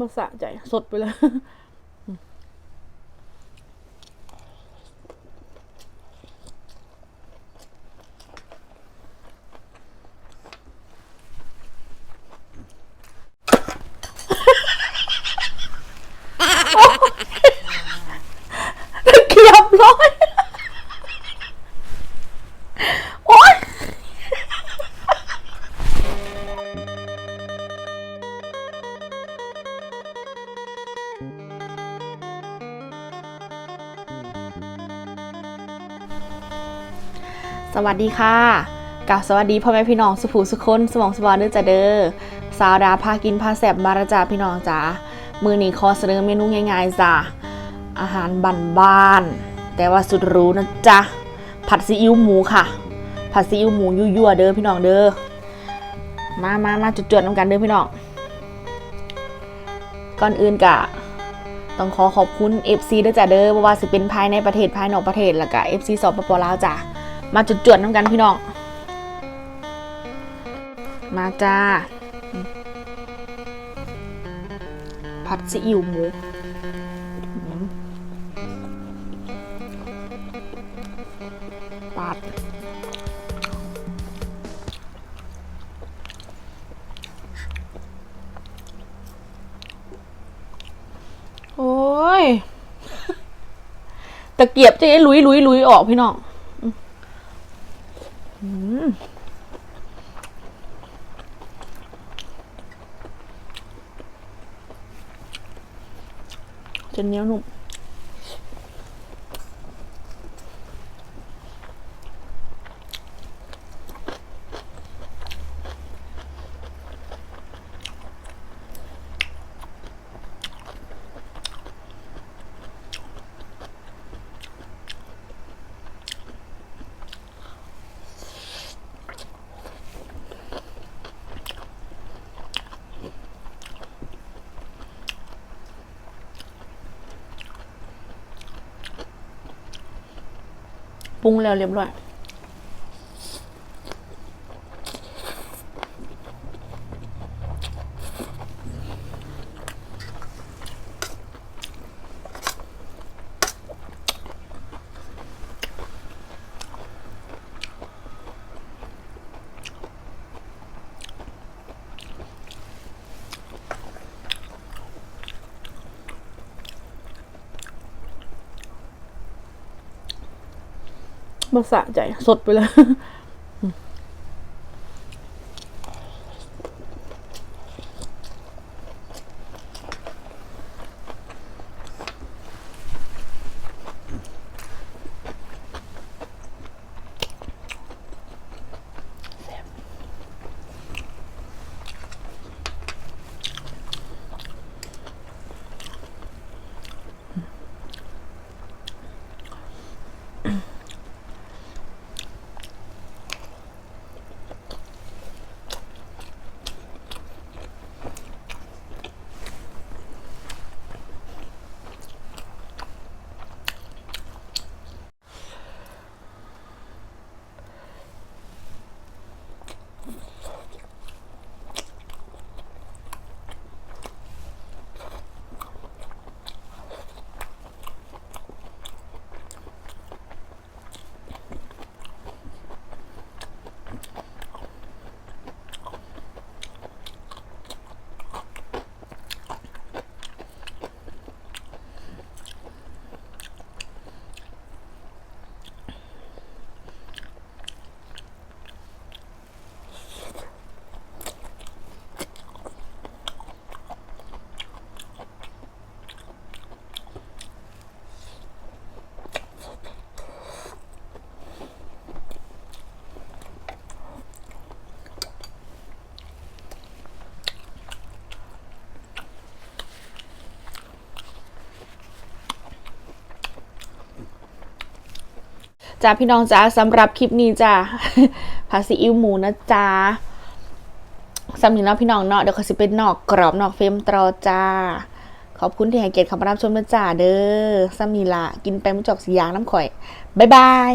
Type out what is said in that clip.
มาสะใจ สดไปเลย สวัสดีค่ะกับสวัสดีพ่อแม่พี่น้องสุภูสุคนสมองสวรรค์เด้อจ้าเด้อสาวดาพากินพาแสบบาราจาพี่น้องจ้ามือนี้ขอเสนอเมนูง่ายๆจ้าอาหารบ้านๆแต่ว่าสุดหรู้นะจ๊ะผัดซีอิ๊วหมูค่ะ ผัดซีอิ๊วหมูยั่วๆเด้อพี่น้องเด้อมามามาจุดๆน้ำกันเด้อพี่น้องก่อนอื่นกะต้องขอขอบคุณ FC ด้วยจ้ะเด้อว่าสิเป็นภายในประเทศภายนอกประเทศแล้วก็ FC สปปลาวจ้ะ มาจุดจวดๆน้ำกันพี่น้อง มาจ้า ผัดซีอิ๊วหมูปาดโอ้ย ตะเกียบจะให้ลุยลุยลุยออกพี่น้อง จะเนี้ยวหนุ่ม ปรุงแล้วเรียบร้อย มาสะใจ สดไปเลย จ้าพี่น้องจ้าสำหรับคลิปนี้จ้าภาษีอิวหมูนะจ้าสำหรับน้องพี่น้องเนาะเดี๋ยวเขาสิเป็นนอกกรอบนอกเฟรมตรอจ้า ขอบคุณที่ให้เกียรติคำรับชมนะจ้าเด้อสำนีละกินไปมุจอกสียางน้ำข่อย บ๊ายบาย